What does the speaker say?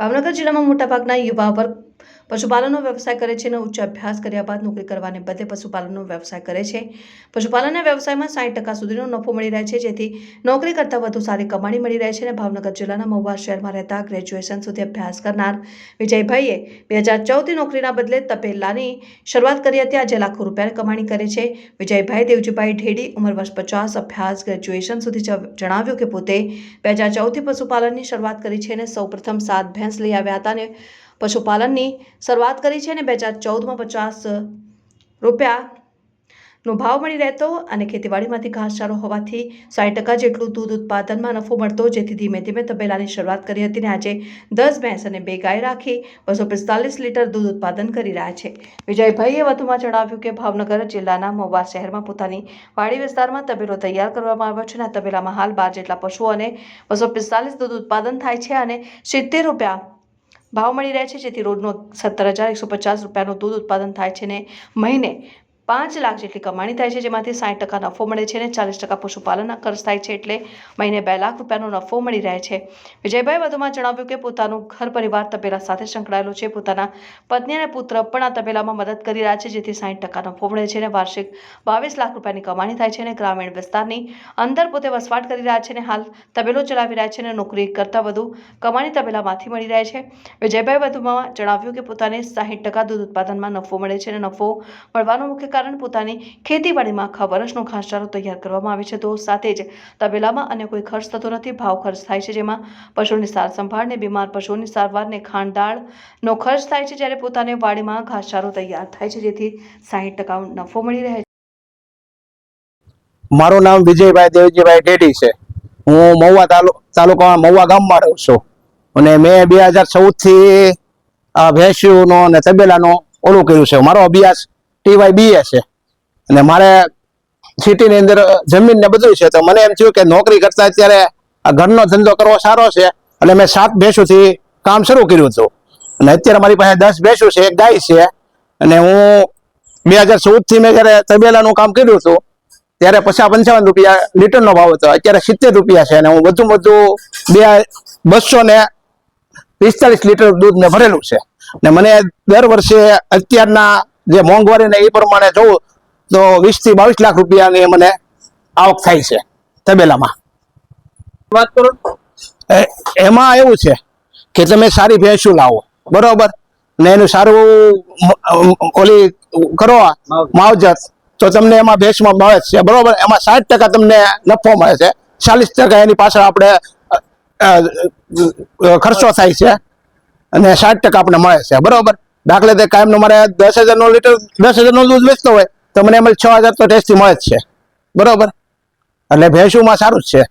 ભાવનગર જિલ્લામાં મોટાભાગના યુવા વર્ગ પશુપાલનનો વ્યવસાય કરે છે અને ઉચ્ચ અભ્યાસ કર્યા બાદ નોકરી કરવાને બદલે પશુપાલનનો વ્યવસાય કરે છે. પશુપાલનના વ્યવસાયમાં સાઠ ટકા સુધીનો નફો મળી રહે છે, જેથી નોકરી કરતાં વધુ સારી કમાણી મળી રહે છે અને ભાવનગર જિલ્લાના મહુવા શહેરમાં રહેતા ગ્રેજ્યુએશન સુધી અભ્યાસ કરનાર વિજયભાઈએ બે હજાર ચૌદથી નોકરીના બદલે તપેલાની શરૂઆત કરી હતી. આજે લાખો રૂપિયાની કમાણી કરે છે. વિજયભાઈ દેવજીભાઈ ઢેડી ઉંમર વર્ષ પચાસ, અભ્યાસ, ગ્રેજ્યુએશન સુધી જણાવ્યું કે પોતે બે હજાર ચૌદથી પશુપાલનની શરૂઆત કરી છે અને સૌપ્રથમ સાત ભેંસ લઈ આવ્યા હતા અને પશુપાલનની શરૂઆત કરી છે અને બે હજાર ચૌદમાં પચાસ રૂપિયાનો ભાવ મળી રહેતો અને ખેતીવાડીમાંથી ઘાસચારો હોવાથી સાઠ ટકા જેટલું દૂધ ઉત્પાદનમાં નફો મળતો, જેથી ધીમે ધીમે તબેલાની શરૂઆત કરી હતી અને આજે દસ ભેંસ અને બે ગાય રાખી બસો પિસ્તાલીસ લીટર દૂધ ઉત્પાદન કરી રહ્યા છે. વિજયભાઈએ વધુમાં જણાવ્યું કે ભાવનગર જિલ્લાના મહુવા શહેરમાં પોતાની વાડી વિસ્તારમાં તબેલો તૈયાર કરવામાં આવ્યો છે અને આ તબેલામાં હાલ બાર જેટલા પશુઓ અને બસો પિસ્તાલીસ દૂધ ઉત્પાદન થાય છે અને સિત્તેર રૂપિયા ભાવ મળી રહે છે, જેથી રોજનો સત્તર હજાર એકસો પચાસ રૂપિયાનું દૂધ ઉત્પાદન થાય છે ને મહિને પાંચ લાખ જેટલી કમાણી થાય છે, જેમાંથી સાઠ ટકા નફો મળે છે અને ચાલીસ ટકા પશુપાલનના ખર્ચ થાય છે એટલે મહિને બે લાખ રૂપિયાનો નફો મળી રહે છે. વિજયભાઈ વધુમાં જણાવ્યું કે પોતાનું ઘર પરિવાર તબેલા સાથે સંકળાયેલો છે. પોતાના પત્ની અને પુત્ર પણ આ તબેલામાં મદદ કરી રહ્યા છે, જેથી સાઠ ટકા નફો મળે છે અને વાર્ષિક બાવીસ લાખ રૂપિયાની કમાણી થાય છે અને ગ્રામીણ વિસ્તારની અંદર પોતે વસવાટ કરી રહ્યા છે અને હાલ તબેલો ચલાવી રહ્યા છે અને નોકરી કરતાં વધુ કમાણી તબેલામાંથી મળી રહે છે. વિજયભાઈ વધુમાં જણાવ્યું કે પોતાને સાહીઠ ટકા દૂધ ઉત્પાદનમાં નફો મળે છે અને નફો મળવાનો મુખ્ય કારણ પોતાની ખેતીવાડીમાં આખા વર્ષનો ઘાસચારો તૈયાર કરવામાં આવે છે. તો સાથે જ તબેલામાં અન્ય કોઈ ખર્ચ થતો નથી. ભાવ ખર્ચ થાય છે જેમાં પશુની સાર સંભાળને બીમાર પશુઓની સારવારને ખાંડદાળનો ખર્ચ થાય છે જ્યારે પોતાને વાડીમાં ઘાસચારો તૈયાર થાય છે. જેથી સાહીઠ ટકા નફો મળી રહે છે. મારું નામ વિજયભાઈ દેવજીભાઈ ડેડી છે. હું મહુવા તાલુ, તાલુકામાં મહુવા ગામમાં રહું છું. અને મેં બે હજાર ચૌદથી આ ભેંસ્યુનો અને તબેલાનો ઓલું કર્યું છે. મારો અભ્યાસ ટીવાય બીએ છે. અને મારે સિટીની અંદર જમીન ને બધું છે. તો મને એમ થયું કે નોકરી કરતા અત્યારે ઘરનો ધંધો કરવો સારો છે. એટલે મેં સાત ભેંસોથી કામ શરૂ કર્યું હતું. અને અત્યારે મારી પાસે દસ ભેંસો છે, એક ગાય છે. અને હું બે હજાર ચૌદથી મેં જ્યારે તબેલાનું કામ કર્યું હતું, ત્યારે પચાસ પંચાવન રૂપિયા લીટરનો ભાવ હતો. અત્યારે સિત્તેર રૂપિયા છે અને હું વધુ વધુ બે બસો ને પિસ્તાલીસ લીટર દૂધ મેં ભરેલું છે. અને મને દર વર્ષે અત્યારના જે મોંઘવારી ને એ પ્રમાણે જોઉં તો વીસથી બાવીસ લાખ રૂપિયાની મને આવક થાય છે તબેલામાં. વાત કરો. એમાં એવું છે કે તમે સારી ભેંસું લાવો બરોબર? ને એનું સારું ઓલી કરો માવજત. તો તમને એમાં ભેંસમાં મળે છે બરોબર? એમાં સાઠ ટકા તમને નફો મળે છે ચાલીસ ટકા એની પાછળ આપણે ખર્ચો થાય છે અને સાઠ ટકા આપણે મળે છે બરોબર? દાખલે તે કાયમનું મારે દસ હજારનો લીટર, દસ હજારનું દૂધ વેચતો હોય, તો મને એમાં છ હજાર તો ટેસ્ટથી મળે જ છે. બરોબર? એટલે ભેંસુમાં સારું જ છે.